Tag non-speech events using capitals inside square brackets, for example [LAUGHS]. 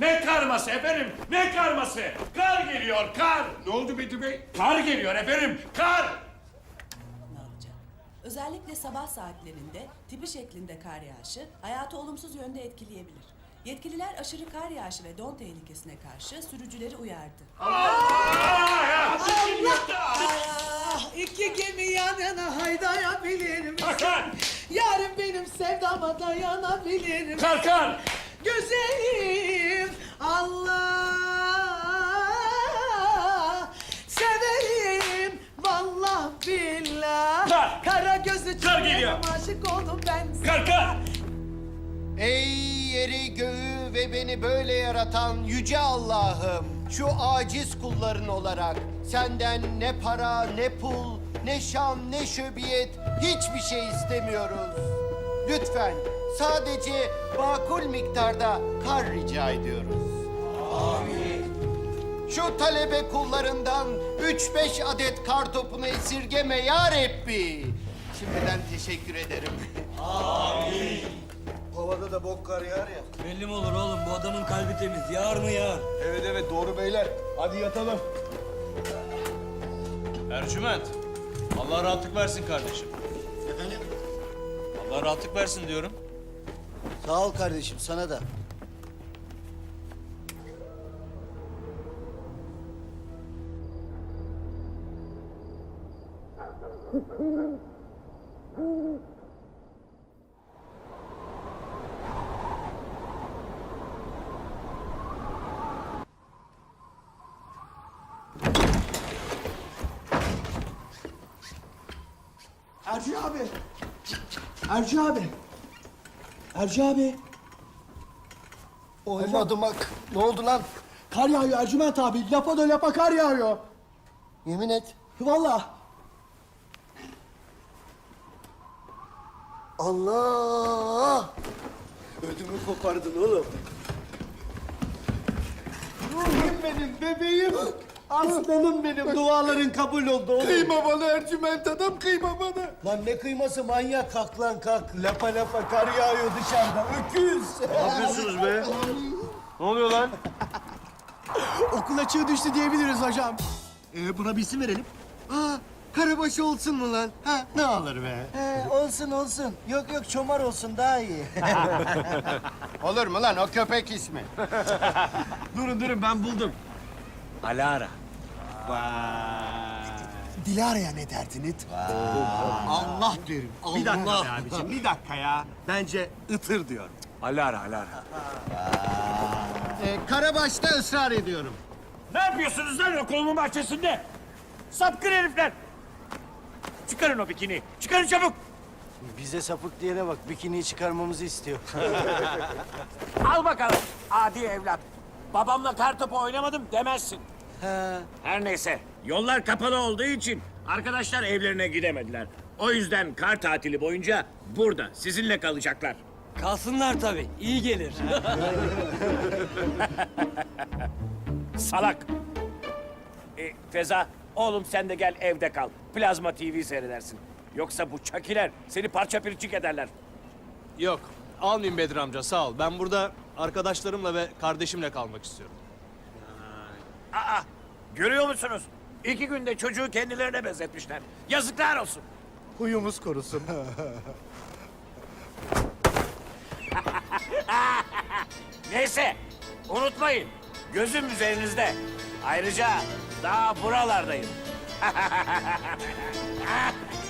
Ne karması efendim? Ne karması? Kar geliyor, kar! Ne oldu Bedri Bey? Kar geliyor efendim, kar! ne olacak? Özellikle sabah saatlerinde tipi şeklinde kar yağışı hayatı olumsuz yönde etkileyebilir. Yetkililer aşırı kar yağışı ve don tehlikesine karşı sürücüleri uyardı. Allah! Ah, iki gemi yan yana haydayabilir misin? Kar! Yarın benim sevdama dayanabilir misin? Kar, kar! Güzelim Allah Severim vallah billah Kar! Kara gözü Kar geliyor. aşık oldum ben Kar, kar! Ey yeri göğü ve beni böyle yaratan yüce Allah'ım. Şu aciz kulların olarak senden ne para, ne pul, ne şan, ne şöbiyet hiçbir şey istemiyoruz. Lütfen sadece makul miktarda kar rica ediyoruz. Şu talebe kullarından üç beş adet kar topunu esirgeme ya Rabbi. Şimdiden teşekkür ederim. Havada da bok kar yağar ya. Belli mi olur oğlum bu adamın kalbi temiz. Yağar mı yağar? Evet evet doğru beyler. Hadi yatalım. Ercüment, Allah rahatlık versin kardeşim. Efendim? Allah rahatlık versin diyorum. Sağ ol kardeşim sana da. Erci abi Erci abi Erci abi Olmadı bak. Ne oldu lan? Kar yağıyor Ercüment abi lapa da lapa kar yağıyor Yemin et. Vallahi Allah! Ödümü kopardın oğlum. Ruhum benim, bebeğim. Aslanım benim. Duaların kabul oldu oğlum. Kıyma bana Ercüment adam kıyma bana. Lan ne kıyması manyak kalk lan kalk. Lapa lapa kar yağıyor dışarıda. Öküz. Ne yapıyorsunuz be? Ne oluyor lan? okul açığı düştü diyebiliriz hocam. Ee, buna bir isim verelim. Aa, karabaşı olsun mu lan? Ha, ne alır be? He, olsun olsun. Yok yok çomar olsun daha iyi. [LAUGHS] Olur mu lan o köpek ismi? [LAUGHS] Durun durun ben buldum. Alara. Dilara'ya ne derdin it? Allah derim. Allah. Bir dakika be abiciğim bir dakika ya. Bence ıtır diyorum. Alara, Alara. Ee, karabaşta ısrar ediyorum. Ne yapıyorsunuz lan okulumun bahçesinde? Sapkın herifler! Çıkarın o bikini, çıkarın çabuk! Bize sapık diyene bak bikiniyi çıkarmamızı istiyor. [LAUGHS] Al bakalım adi evlat. Babamla kartopu oynamadım demezsin. Her neyse yollar kapalı olduğu için arkadaşlar evlerine gidemediler. O yüzden kar tatili boyunca burada sizinle kalacaklar. Kalsınlar tabii. iyi gelir. [LAUGHS] Salak. E, Feza oğlum sen de gel evde kal. Plazma TV seyredersin. Yoksa bu çakiler seni parça pirçik ederler. Yok, almayayım Bedri amca sağ ol. Ben burada arkadaşlarımla ve kardeşimle kalmak istiyorum. Aa, görüyor musunuz? İki günde çocuğu kendilerine benzetmişler. Yazıklar olsun. Huyumuz korusun. [LAUGHS] Neyse, unutmayın. Gözüm üzerinizde. Ayrıca daha buralardayım. [LAUGHS]